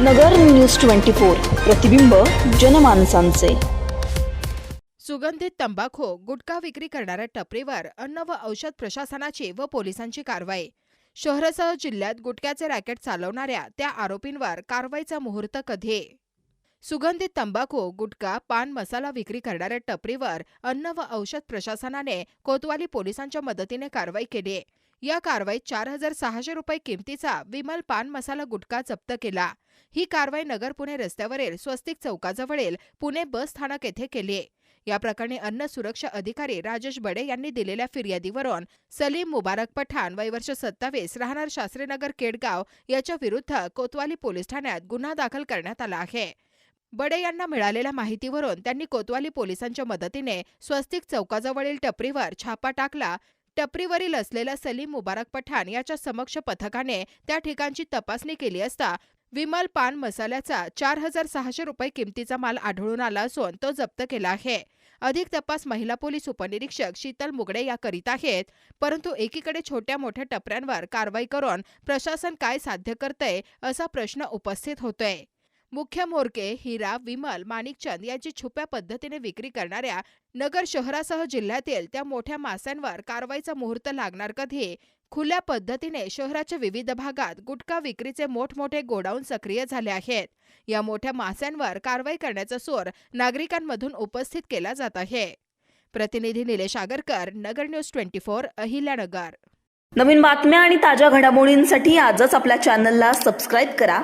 नगर news twenty four प्रतिबिंब जनमानसांचे. सुगंधित तंबाखू गुटखा विक्री करणाऱ्या टपरीवर अन्न व औषध प्रशासनाची व पोलिसांची कारवाई. शहरासह जिल्ह्यात गुटख्याचे रॅकेट चालवणाऱ्या त्या आरोपींवर कारवाईचा मुहूर्त कधी? सुगंधित तंबाखू गुटखा पान मसाला विक्री करणाऱ्या टपरीवर अन्न व औषध प्रशासनाने कोतवाली पोलिसांच्या मदतीने कारवाई केली. या कारवाईत चार हजार सहाशे रुपये किमतीचा विमल पान मसाला गुटखा जप्त केला. ही कारवाई नगर पुणे रस्त्यावरील स्वस्तिक चौकाजवळील पुणे बस स्थानक येथे केली या प्रकरणी अन्न सुरक्षा अधिकारी राजेश बडे यांनी दिलेल्या फिर्यादीवरून सलीम मुबारक पठाण वय वर्ष सत्तावीस राहणार शास्त्रीनगर केडगाव याच्या विरुद्ध कोतवाली पोलीस ठाण्यात गुन्हा दाखल करण्यात आला आहे. बडे यांना मिळालेल्या माहितीवरून त्यांनी कोतवाली पोलिसांच्या मदतीने स्वस्तिक चौकाजवळील टपरीवर छापा टाकला टपरीवरील असलेला सलीम मुबारक पठाण याच्या समक्ष पथकाने त्या ठिकाणची तपासणी केली असता विमल पान मसाल्याचा चार हजार सहाशे रुपये किमतीचा माल आढळून आला असून तो जप्त केला आहे. अधिक तपास महिला पोलीस उपनिरीक्षक शीतल मुगडे या करीत आहेत परंतु एकीकडे छोट्या मोठ्या टपऱ्यांवर कारवाई करून प्रशासन काय साध्य करतंय असा प्रश्न उपस्थित होतोय. मुख्य मोरके हिरा विमल माणिकचंद यांची छुप्या पद्धतीने विक्री करणाऱ्या नगर शहरासह जिल्ह्यातील त्या मोठ्या मास्यांवर कारवाईचा मुहूर्त लागणार कधी खुल्या पद्धतीने शहराच्या विविध भागात गुटखा विक्रीचे मोठमोठे गोडाऊन सक्रिय झाले आहेत. या मोठ्या मास्यांवर कारवाई करण्याचा सूर नागरिकांमधून उपस्थित केला जात आहे. प्रतिनिधी Nilesh Agarkar Nagar news twenty four Ahilyanagar. नवीन बातम्या आणि ताज्या घडामोडींसाठी आजच आपल्या चॅनलला सबस्क्राईब करा.